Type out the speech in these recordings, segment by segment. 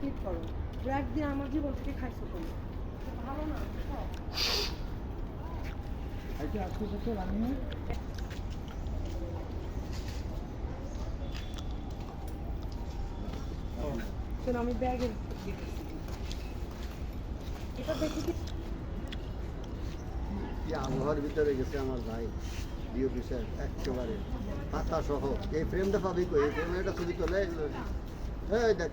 ঠিক করো। দু দিয়ে আমার জীবন থেকে খাইছো তুমি। ভালো না আচ্ছা আজকে শোনো আমি ব্যাগে এটা দেখে কি আবহাওয়ার ভিতরে গেছে আমার ভাই ডি অফিসার একেবারে। পাতা সহ এই ফ্রেমটা পাবি কই? এই ফ্রেমে একটা ছবি তোলে। এই দেখ।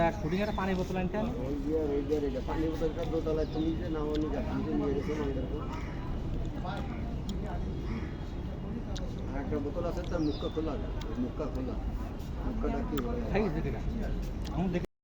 তা পানি বোতল আনতে হবে? ওই যে ওই যে রেখে পানি বোতলটা দোতলায় তুমি যে নাও নি যা তুমি নিয়ে গেছো আমাদের আর একটা বোতল আছে তার মুখটা খোলা। মুখটা খোলা। মুখটা কি আমি দেখে।